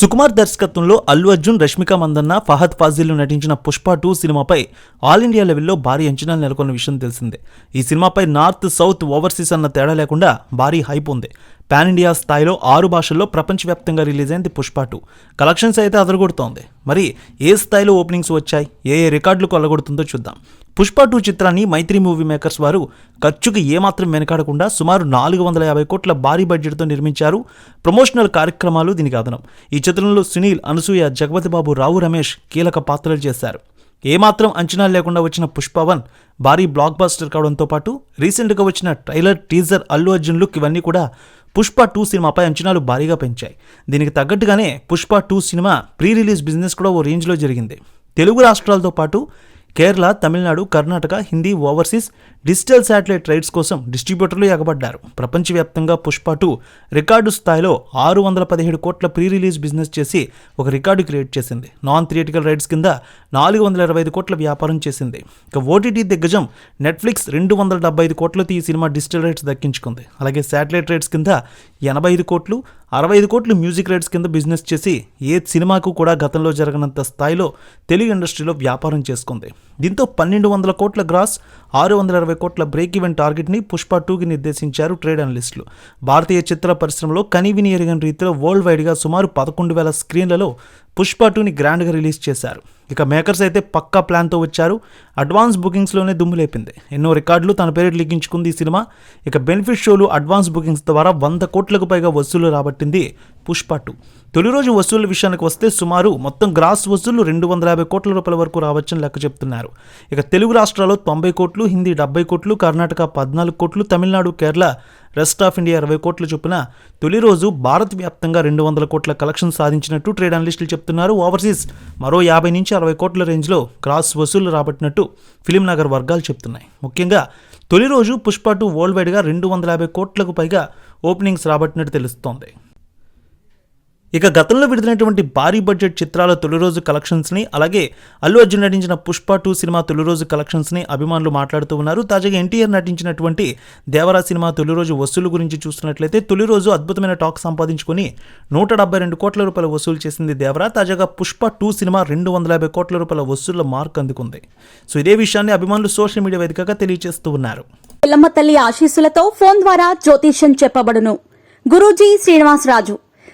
సుకుమార్ దర్శకత్వంలో అల్లు అర్జున్ రష్మిక మందన్న ఫహద్ ఫాజిల్ నటించిన పుష్ప టూ సినిమాపై ఆల్ ఇండియా లెవెల్లో భారీ అంచనాలు నెలకొన్న విషయం తెలిసిందే. ఈ సినిమాపై నార్త్ సౌత్ ఓవర్సీస్ అన్న తేడా లేకుండా భారీ హైప్ ఉంది. పాన్ ఇండియా స్థాయిలో ఆరు భాషల్లో ప్రపంచవ్యాప్తంగా రిలీజ్ అయింది పుష్ప టూ. కలెక్షన్స్ అయితే అదరగొడుతోంది. మరి ఏ స్థాయిలో ఓపెనింగ్స్ వచ్చాయి? ఏ ఏ రికార్డులు కొల్లగొడుతుందో చూద్దాం. పుష్ప టూ చిత్రాన్ని మైత్రి మూవీ మేకర్స్ వారు ఖర్చుకు ఏమాత్రం వెనకాడకుండా సుమారు నాలుగు వందల యాభై కోట్ల భారీ బడ్జెట్తో నిర్మించారు. ప్రమోషనల్ కార్యక్రమాలు దీనికి అదనం. ఈ చిత్రంలో సునీల్ అనసూయ జగపతి బాబు రావు రమేష్ కీలక పాత్రలు చేశారు. ఏమాత్రం అంచనా లేకుండా వచ్చిన పుష్ప వన్ భారీ బ్లాక్ బాస్టర్ కావడంతో పాటు రీసెంట్గా వచ్చిన trailer teaser Allu Arjun look ఇవన్నీ కూడా పుష్ప టూ సినిమాపై అంచనాలు భారీగా పెంచాయి. దీనికి తగ్గట్టుగానే Pushpa two cinema pre release business కూడా ఓ రేంజ్లో జరిగింది. తెలుగు రాష్ట్రాలతో పాటు Kerala Tamil Nadu Karnataka Hindi overseas digital satellite rights కోసం డిస్ట్రిబ్యూటర్లు ఎగబడ్డారు. ప్రపంచవ్యాప్తంగా పుష్ప టూ రికార్డు స్థాయిలో ఆరు వందల పదిహేడు కోట్ల ప్రీ రిలీజ్ బిజినెస్ చేసి ఒక రికార్డు క్రియేట్ చేసింది. నాన్ థియేటికల్ రైట్స్ కింద నాలుగు వందల ఇరవై ఐదు కోట్ల వ్యాపారం చేసింది. ఇక ఓటీటీ దిగ్గజం నెట్ఫ్లిక్స్ రెండు వందల డెబ్బై ఐదు కోట్లతో ఈ సినిమా డిజిటల్ రైట్స్ దక్కించుకుంది. అలాగే శాటిలైట్ రైట్స్ కింద ఎనభై ఐదు కోట్లు అరవై ఐదు కోట్లు మ్యూజిక్ రైట్స్ కింద బిజినెస్ చేసి ఏ సినిమాకు కూడా గతంలో జరగనంత స్థాయిలో తెలుగు ఇండస్ట్రీలో వ్యాపారం చేసుకుంది. దీంతో పన్నెండు వందల కోట్ల గ్రాస్ ఆరు వందల ఇరవై కోట్ల బ్రేక్ ఈవెన్ టార్గెట్ని పుష్ప టూకి నిర్దేశించారు ట్రేడ్ అనలిస్టులు. భారతీయ చిత్ర పరిశ్రమలో కనివిని ఎరిగిన రీతిలో వరల్డ్ వైడ్గా సుమారు పదకొండు వేల స్క్రీన్లలో పుష్ప టూని గ్రాండ్గా రిలీజ్ చేశారు. ఇక మేకర్స్ అయితే పక్కా ప్లాన్తో వచ్చారు. అడ్వాన్స్ బుకింగ్స్లోనే దుమ్ము లేపింది. ఎన్నో రికార్డులు తన పేరు లిఖించుకుంది ఈ సినిమా. ఇక బెనిఫిట్ షోలు అడ్వాన్స్ బుకింగ్స్ ద్వారా వంద కోట్లకు పైగా వసూలు రాబట్టింది పుష్ప టూ. తొలి రోజు వసూళ్ళ విషయానికి వస్తే సుమారు మొత్తం గ్రాస్ వసూళ్ళు రెండు వందల యాభై కోట్ల రూపాయల వరకు రావచ్చని లెక్క చెప్తున్నారు. ఇక తెలుగు రాష్ట్రాల్లో తొంభై కోట్లు హిందీ డెబ్బై కోట్లు కర్ణాటక పద్నాలుగు కోట్లు Tamil Nadu Kerala rest of India ఇరవై కోట్ల చొప్పున తొలి రోజు భారత్ వ్యాప్తంగా రెండు వందల కోట్ల కలెక్షన్ సాధించినట్టు ట్రేడ్ అనలిస్టులు చెప్తున్నారు. ఓవర్సీస్ మరో యాభై నుంచి అరవై కోట్ల రేంజ్లో క్రాస్ వసూళ్ళు రాబట్టినట్టు ఫిలిం నగర్ వర్గాలు చెప్తున్నాయి. ముఖ్యంగా తొలి రోజు పుష్ప టూ వరల్డ్ వైడ్గా రెండు వందల యాభై కోట్లకు పైగా ఓపెనింగ్స్ రాబట్టినట్టు తెలుస్తోంది. ఇక గతంలో విడుదలైనటువంటి భారీ బడ్జెట్ చిత్రాల తొలి రోజు కలెక్షన్స్ని అలాగే అల్లు అర్జున్ నటించిన పుష్ప టూ సినిమా తొలి రోజు కలెక్షన్స్ని అభిమానులు మాట్లాడుతూ ఉన్నారు. తాజాగా ఎన్టీఆర్ నటించినటువంటి దేవరా సినిమా తొలి రోజు వసూలు గురించి చూస్తున్నట్లయితే తొలి రోజు అద్భుతమైన టాక్ సంపాదించుకొని నూట డెబ్బై రెండు కోట్ల రూపాయల వసూలు చేసింది దేవరా. తాజాగా పుష్ప టూ సినిమా రెండు వందల యాభై కోట్ల రూపాయల వసూళ్ళ మార్క్ అందుకుంది. సో ఇదే విషయాన్ని అభిమానులు సోషల్ మీడియా వేదికగా తెలియజేస్తూ ఉన్నారు. పిల్లమ్మ తల్లి ఆశీస్సులతో ఫోన్ ద్వారా జ్యోతిష్యం చెప్పబడును. గురూజీ శ్రీనివాసరాజు.